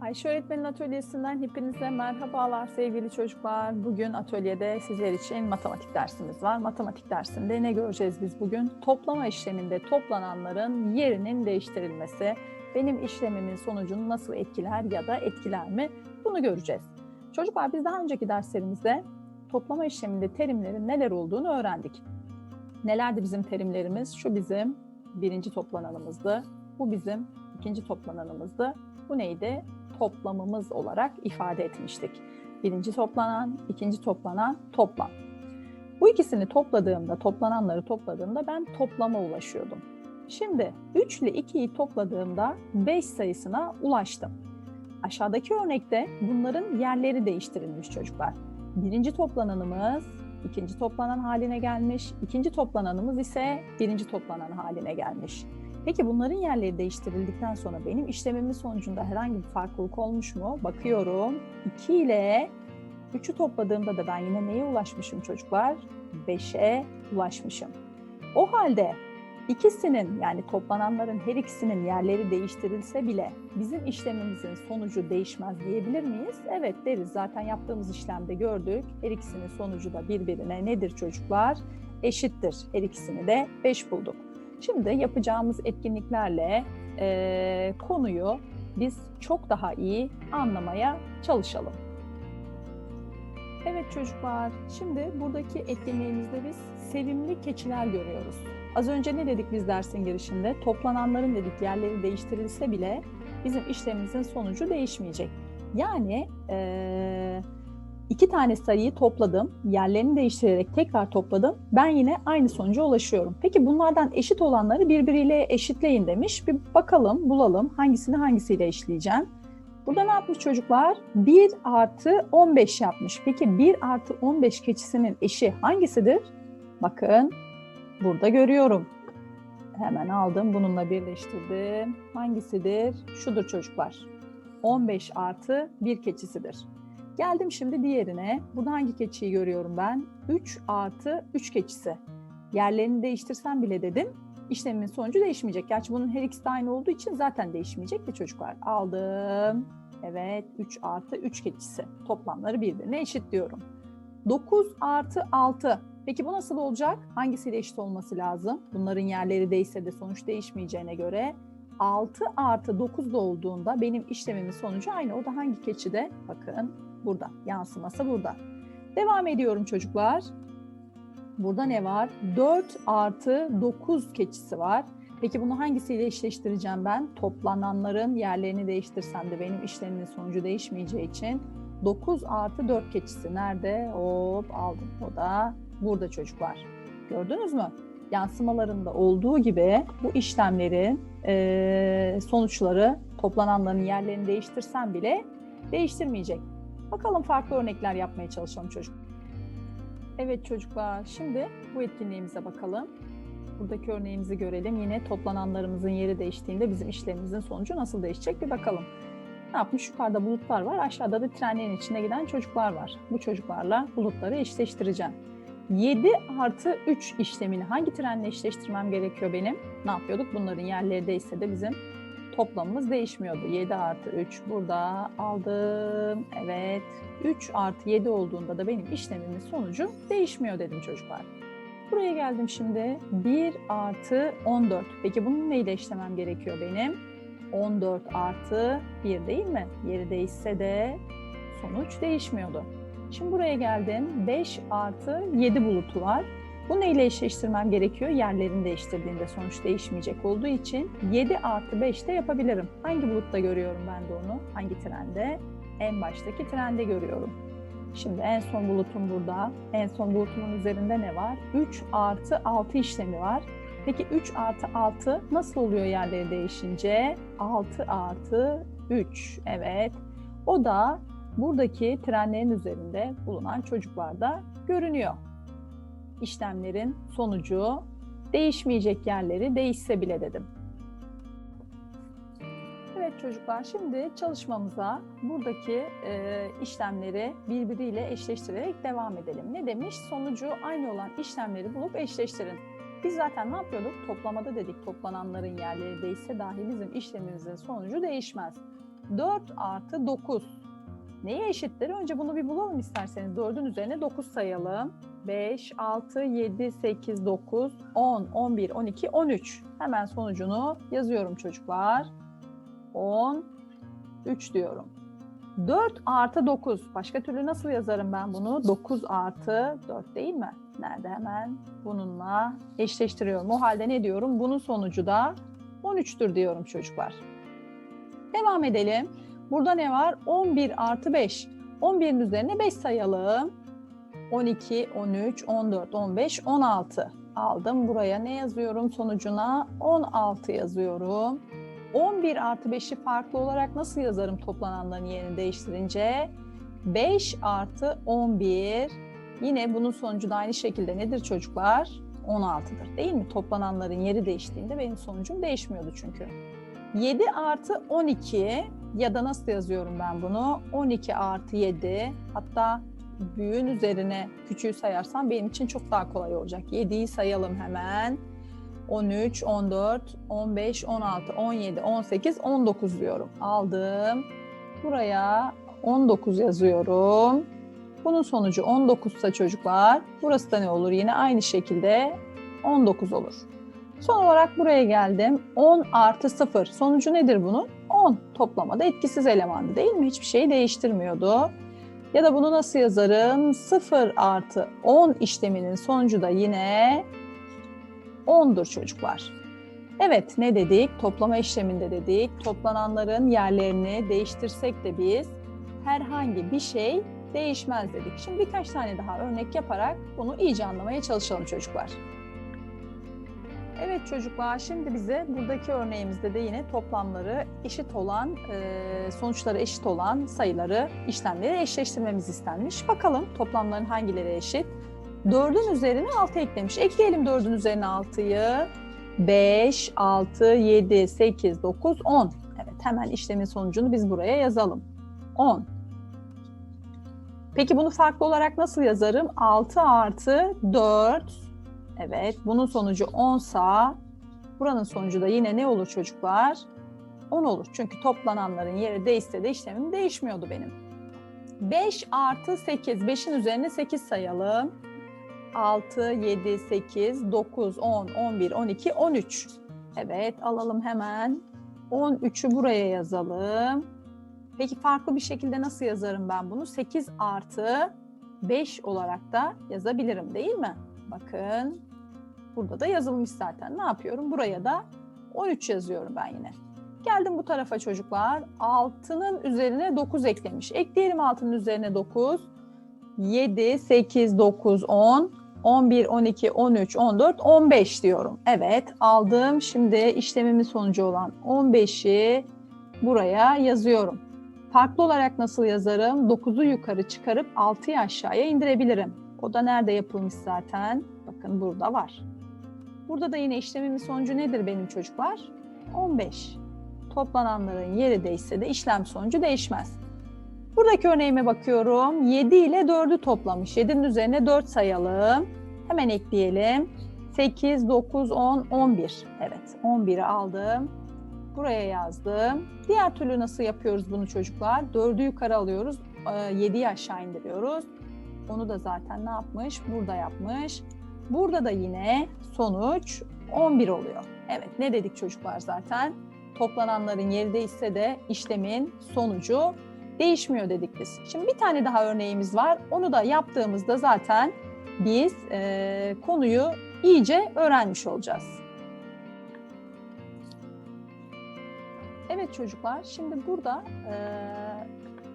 Ayşe Öğretmenin Atölyesi'nden hepinize merhabalar sevgili çocuklar. Bugün atölyede sizler için matematik dersimiz var. Matematik dersinde ne göreceğiz biz bugün? Toplama işleminde toplananların yerinin değiştirilmesi, benim işlemimin sonucunu nasıl etkiler ya da etkiler mi? Bunu göreceğiz. Çocuklar biz daha önceki derslerimizde toplama işleminde terimlerin neler olduğunu öğrendik. Nelerdi bizim terimlerimiz? Şu bizim birinci toplananımızdı. Bu bizim ikinci toplananımızdı. Bu neydi? Toplamımız olarak ifade etmiştik. Birinci toplanan, ikinci toplanan, toplam. Bu ikisini topladığımda, toplananları topladığımda ben toplama ulaşıyordum. Şimdi 3 ile 2'yi topladığımda 5 sayısına ulaştım. Aşağıdaki örnekte bunların yerleri değiştirilmiş çocuklar. Birinci toplananımız ikinci toplanan haline gelmiş, ikinci toplananımız ise birinci toplanan haline gelmiş. Peki bunların yerleri değiştirildikten sonra benim işlemimin sonucunda herhangi bir farklılık olmuş mu? Bakıyorum. 2 ile 3'ü topladığımda da ben yine neye ulaşmışım çocuklar? 5'e ulaşmışım. O halde ikisinin yani toplananların her ikisinin yerleri değiştirilse bile bizim işlemimizin sonucu değişmez diyebilir miyiz? Evet deriz. Zaten yaptığımız işlemde gördük. Her ikisinin sonucu da birbirine nedir çocuklar? Eşittir. Her ikisini de 5 bulduk. Şimdi yapacağımız etkinliklerle e, konuyu biz çok daha iyi anlamaya çalışalım. Evet çocuklar, şimdi buradaki etkinliğimizde biz sevimli keçiler görüyoruz. Az önce ne dedik biz dersin girişinde? Toplananların dedik yerleri değiştirilse bile bizim işlemimizin sonucu değişmeyecek. Yani eee İki tane sayıyı topladım, yerlerini değiştirerek tekrar topladım. Ben yine aynı sonuca ulaşıyorum. Peki bunlardan eşit olanları birbiriyle eşitleyin demiş. Bir bakalım, bulalım hangisini hangisiyle eşleyeceğim. Burada ne yapmış çocuklar? 1 artı 15 yapmış. Peki 1 artı 15 keçisinin eşi hangisidir? Bakın burada görüyorum. Hemen aldım, bununla birleştirdim. Hangisidir? Şudur çocuklar. 15 artı 1 keçisidir. Geldim şimdi diğerine. Burada hangi keçiyi görüyorum ben? 3 artı 3 keçisi. Yerlerini değiştirsem bile dedim işlemimin sonucu değişmeyecek. Gerçi bunun her ikisi de aynı olduğu için zaten değişmeyecek de çocuklar. Aldım. Evet 3 artı 3 keçisi. Toplamları birbirine eşit diyorum. 9 artı 6. Peki bu nasıl olacak? Hangisiyle eşit olması lazım? Bunların yerleri değişse de sonuç değişmeyeceğine göre 6 artı 9 da olduğunda benim işlemimin sonucu aynı. O da hangi keçide? Bakın burada. Yansıması burada. Devam ediyorum çocuklar. Burada ne var? 4 artı 9 keçisi var. Peki bunu hangisiyle eşleştireceğim ben? Toplananların yerlerini değiştirsem de benim işlemimin sonucu değişmeyeceği için 9 artı 4 keçisi nerede? Hop aldım. O da burada çocuklar. Gördünüz mü? Yansımalarında olduğu gibi bu işlemlerin e, sonuçları toplananların yerlerini değiştirsem bile değiştirmeyecek. Bakalım farklı örnekler yapmaya çalışalım çocuk. Evet çocuklar, şimdi bu etkinliğimize bakalım. Buradaki örneğimizi görelim. Yine toplananlarımızın yeri değiştiğinde bizim işlemimizin sonucu nasıl değişecek bir bakalım. Ne yapmış? Yukarıda bulutlar var, aşağıda da trenlerin içinde giden çocuklar var. Bu çocuklarla bulutları eşleştireceğim. 7 artı 3 işlemini hangi trenle eşleştirmem gerekiyor benim? Ne yapıyorduk? Bunların yerleri değişse de bizim toplamımız değişmiyordu. 7 artı 3 burada aldım. Evet. 3 artı 7 olduğunda da benim işlemimin sonucu değişmiyor dedim çocuklar. Buraya geldim şimdi. 1 artı 14. Peki bunu neyle eşlemem gerekiyor benim? 14 artı 1 değil mi? Yeri değişse de sonuç değişmiyordu. Şimdi buraya geldim. 5 artı 7 bulutu var. Bu neyle eşleştirmem gerekiyor? Yerlerini değiştirdiğinde sonuç değişmeyecek olduğu için 7 artı 5 de yapabilirim. Hangi bulutta görüyorum ben de onu? Hangi trende? En baştaki trende görüyorum. Şimdi en son bulutum burada. En son bulutumun üzerinde ne var? 3 artı 6 işlemi var. Peki 3 artı 6 nasıl oluyor yerleri değişince? 6 artı 3. Evet. O da buradaki trenlerin üzerinde bulunan çocuklarda görünüyor işlemlerin sonucu değişmeyecek yerleri değişse bile dedim. Evet çocuklar şimdi çalışmamıza buradaki e, işlemleri birbiriyle eşleştirerek devam edelim. Ne demiş? Sonucu aynı olan işlemleri bulup eşleştirin. Biz zaten ne yapıyorduk? Toplamada dedik toplananların yerleri değişse dahi bizim işlemimizin sonucu değişmez. 4 artı 9 neye eşittir? Önce bunu bir bulalım isterseniz. 4'ün üzerine 9 sayalım. 5, 6, 7, 8, 9, 10, 11, 12, 13. Hemen sonucunu yazıyorum çocuklar. 10, 3 diyorum. 4 artı 9. Başka türlü nasıl yazarım ben bunu? 9 artı 4 değil mi? Nerede hemen? Bununla eşleştiriyorum. O halde ne diyorum? Bunun sonucu da 13'tür diyorum çocuklar. Devam edelim. Burada ne var? 11 artı 5. 11'in üzerine 5 sayalım. 12, 13, 14, 15, 16 aldım. Buraya ne yazıyorum sonucuna? 16 yazıyorum. 11 artı 5'i farklı olarak nasıl yazarım toplananların yerini değiştirince? 5 artı 11. Yine bunun sonucu da aynı şekilde nedir çocuklar? 16'dır değil mi? Toplananların yeri değiştiğinde benim sonucum değişmiyordu çünkü. 7 artı 12 ya da nasıl yazıyorum ben bunu? 12 artı 7 hatta büyüğün üzerine küçüğü sayarsam benim için çok daha kolay olacak. 7'yi sayalım hemen. 13, 14, 15, 16, 17, 18, 19 diyorum. Aldım. Buraya 19 yazıyorum. Bunun sonucu 19 ise çocuklar, burası da ne olur? Yine aynı şekilde 19 olur. Son olarak buraya geldim. 10 artı 0. Sonucu nedir bunun? 10. Toplamada etkisiz elemandı değil mi? Hiçbir şey değiştirmiyordu. Ya da bunu nasıl yazarım? 0 artı 10 işleminin sonucu da yine 10'dur çocuklar. Evet ne dedik? Toplama işleminde dedik. Toplananların yerlerini değiştirsek de biz herhangi bir şey değişmez dedik. Şimdi birkaç tane daha örnek yaparak bunu iyice anlamaya çalışalım çocuklar. Evet çocuklar şimdi bize buradaki örneğimizde de yine toplamları eşit olan, e, sonuçları eşit olan sayıları, işlemleri eşleştirmemiz istenmiş. Bakalım toplamların hangileri eşit? 4'ün üzerine 6 eklemiş. Ekleyelim 4'ün üzerine 6'yı. 5, 6, 7, 8, 9, 10. Evet hemen işlemin sonucunu biz buraya yazalım. 10. Peki bunu farklı olarak nasıl yazarım? 6 artı 4 Evet, bunun sonucu 10 sa buranın sonucu da yine ne olur çocuklar? 10 olur. Çünkü toplananların yeri değişse de işlemim değişmiyordu benim. 5 artı 8. 5'in üzerine 8 sayalım. 6, 7, 8, 9, 10, 11, 12, 13. Evet, alalım hemen. 13'ü buraya yazalım. Peki farklı bir şekilde nasıl yazarım ben bunu? 8 artı 5 olarak da yazabilirim değil mi? Bakın burada da yazılmış zaten. Ne yapıyorum? Buraya da 13 yazıyorum ben yine. Geldim bu tarafa çocuklar. 6'nın üzerine 9 eklemiş. Ekleyelim 6'nın üzerine 9. 7, 8, 9, 10, 11, 12, 13, 14, 15 diyorum. Evet aldım. Şimdi işlemimin sonucu olan 15'i buraya yazıyorum. Farklı olarak nasıl yazarım? 9'u yukarı çıkarıp 6'yı aşağıya indirebilirim. O da nerede yapılmış zaten? Bakın burada var. Burada da yine işlemimin sonucu nedir benim çocuklar? 15. Toplananların yeri değişse de işlem sonucu değişmez. Buradaki örneğime bakıyorum. 7 ile 4'ü toplamış. 7'nin üzerine 4 sayalım. Hemen ekleyelim. 8, 9, 10, 11. Evet 11'i aldım. Buraya yazdım. Diğer türlü nasıl yapıyoruz bunu çocuklar? 4'ü yukarı alıyoruz. 7'yi aşağı indiriyoruz. Onu da zaten ne yapmış? Burada yapmış. Burada da yine sonuç 11 oluyor. Evet ne dedik çocuklar zaten? Toplananların yeri değişse de işlemin sonucu değişmiyor dedik biz. Şimdi bir tane daha örneğimiz var. Onu da yaptığımızda zaten biz e, konuyu iyice öğrenmiş olacağız. Evet çocuklar, şimdi burada e,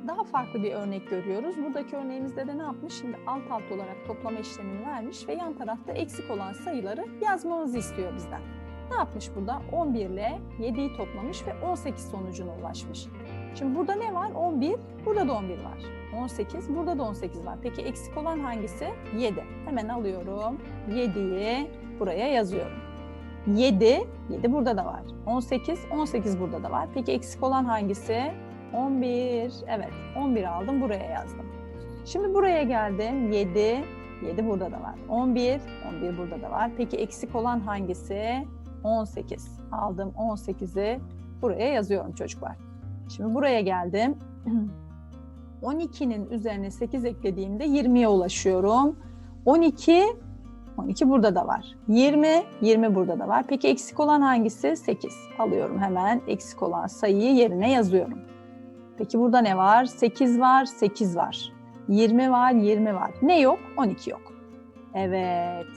daha farklı bir örnek görüyoruz. Buradaki örneğimizde de ne yapmış? Şimdi alt alt olarak toplama işlemini vermiş ve yan tarafta eksik olan sayıları yazmamızı istiyor bizden. Ne yapmış burada? 11 ile 7'yi toplamış ve 18 sonucuna ulaşmış. Şimdi burada ne var? 11, burada da 11 var. 18, burada da 18 var. Peki eksik olan hangisi? 7. Hemen alıyorum. 7'yi buraya yazıyorum. 7, 7 burada da var. 18, 18 burada da var. Peki eksik olan hangisi? 11. Evet, 11 aldım buraya yazdım. Şimdi buraya geldim. 7, 7 burada da var. 11, 11 burada da var. Peki eksik olan hangisi? 18. Aldım 18'i buraya yazıyorum çocuklar. Şimdi buraya geldim. 12'nin üzerine 8 eklediğimde 20'ye ulaşıyorum. 12 12 burada da var. 20 20 burada da var. Peki eksik olan hangisi? 8. Alıyorum hemen eksik olan sayıyı yerine yazıyorum. Peki burada ne var? 8 var, 8 var. 20 var, 20 var. Ne yok? 12 yok. Evet.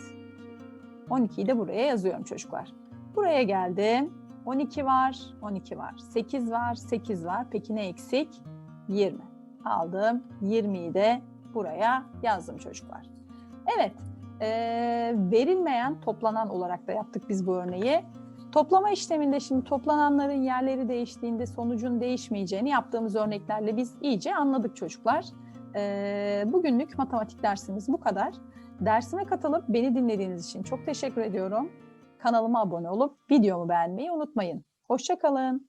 12'yi de buraya yazıyorum çocuklar. Buraya geldim. 12 var, 12 var. 8 var, 8 var. Peki ne eksik? 20. Aldım. 20'yi de buraya yazdım çocuklar. Evet. eee, verilmeyen toplanan olarak da yaptık biz bu örneği. Toplama işleminde şimdi toplananların yerleri değiştiğinde sonucun değişmeyeceğini yaptığımız örneklerle biz iyice anladık çocuklar. Eee, bugünlük matematik dersimiz bu kadar. Dersime katılıp beni dinlediğiniz için çok teşekkür ediyorum. Kanalıma abone olup videomu beğenmeyi unutmayın. Hoşçakalın.